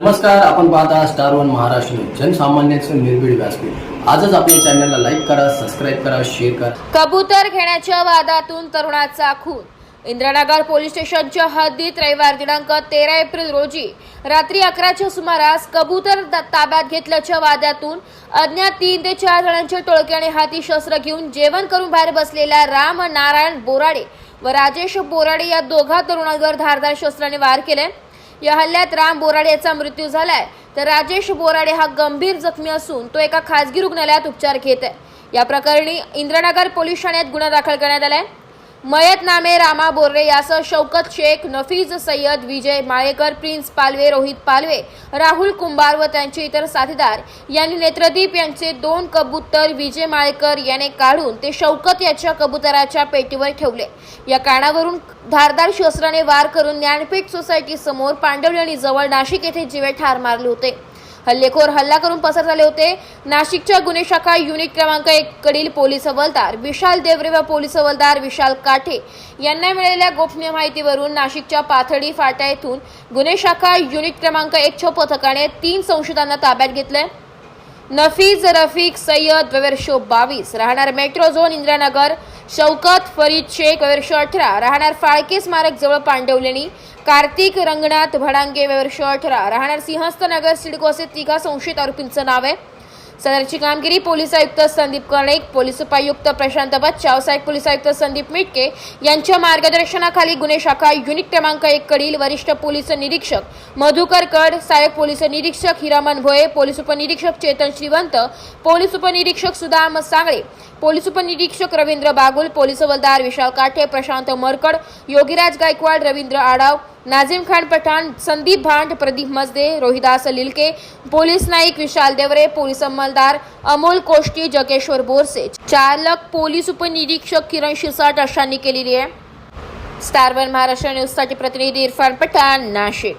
नमस्कार आपण पाहता स्टार वन महाराष्ट्र जनसामान्यांचं निर्भीड व्यासपीठ. आजच आपल्या चॅनलला लाईक करा सबस्क्राईब करा शेअर करा. कबूतर घेण्याच्या वादातून तरुणाचा खून. इंद्रनगर पोलीस स्टेशनच्या हद्दीत रविवार दिनांक तेरा एप्रिल रोजी रात्री अकराच्या सुमारास कबूतर ताब्यात घेतल्याच्या वादातून अज्ञात तीन ते चार जणांच्या टोळक्याने हाती शस्त्र घेऊन जेवण करून बाहेर बसलेल्या राम नारायण बोराडे व राजेश बोराडे या दोघा तरुणांवर धारदार शस्त्राने वार केले. या हल्ल्यात राम बोराडे याचा मृत्यू झालाय. तर राजेश बोराडे हा गंभीर जखमी असून तो एका खासगी रुग्णालयात उपचार घेत आहे. या प्रकरणी इंद्रनगर पोलीस ठाण्यात गुन्हा दाखल करण्यात आलाय. मयत नामे रामा बोर्रे यासह शौकत शेख नफीज सय्यद विजय माळेकर प्रिन्स पालवे रोहित पालवे राहुल कुंभार व त्यांचे इतर साथीदार यांनी नेत्रदीप यांचे दोन कबूतर विजय माळेकर याने काढून ते शौकत याच्या कबुतराच्या पेटीवर ठेवले. या कारणावरून धारदार शस्त्राने वार करून ज्ञानपीठ सोसायटी समोर पांडवली आणि जवळ नाशिक येथे जीवे ठार मारले होते. हल्लेखोर हल्ला करून पसार झाले होते. नाशिकच्या गुन्हे शाखा युनिट क्रमांक एक कडील पोलीस हवालदार विशाल देवरे व पोलीस हवालदार विशाल काठे यांना मिळालेल्या गोपनीय माहितीवरून नाशिकच्या पाथडी फाटा येथून गुन्हे शाखा युनिट क्रमांक एक छ पथकाने तीन संशयितांना ताब्यात घेतलंय. नफीज रफीक सय्यद शो बावीस. राहणार मेट्रो झोन इंदिरानगर. शौकत फरीद शेख वर्ष अठरा. राहणार फाळके स्मारक जवळ पांडवलेणी. कार्तिक रंगनाथ भडांगे वर्ष अठरा. राहणार सिंहस्थ नगर तिघा संशयित आरोपींचं नाव आहे. सदरची कामगिरी पोलीस आयुक्त संदीप कर्णिक पोलीस उपायुक्त प्रशांत बच्चाव सहाय्यक पोलीस आयुक्त संदीप मिटके यांच्या मार्गदर्शनाखाली गुन्हे शाखा युनिट क्रमांक एक कडील वरिष्ठ पोलीस निरीक्षक मधुकर कड सहाय्यक पोलीस निरीक्षक हिरामन भोये पोलीस उपनिरीक्षक चेतन श्रीवंत पोलीस उपनिरीक्षक सुदाम सांगळे पोलीस उपनिरीक्षक रवींद्र बागुल पोलीस हवालदार विशाल काठे प्रशांत मरकड योगीराज गायकवाड रवींद्र आडाव नाझिम खान पठाण संदीप भांड प्रदीप मजदे रोहिदास लिलके पोलीस नाईक विशाल देवरे पोलीस अंमलदार अमोल कोष्टी जगेश्वर बोरसे. चालक पोलीस उपनिरीक्षक किरण शिरसाट अशांनी केलेली आहे. स्टारवर महाराष्ट्र न्यूजसाठी प्रतिनिधी इरफान पठाण नाशिक.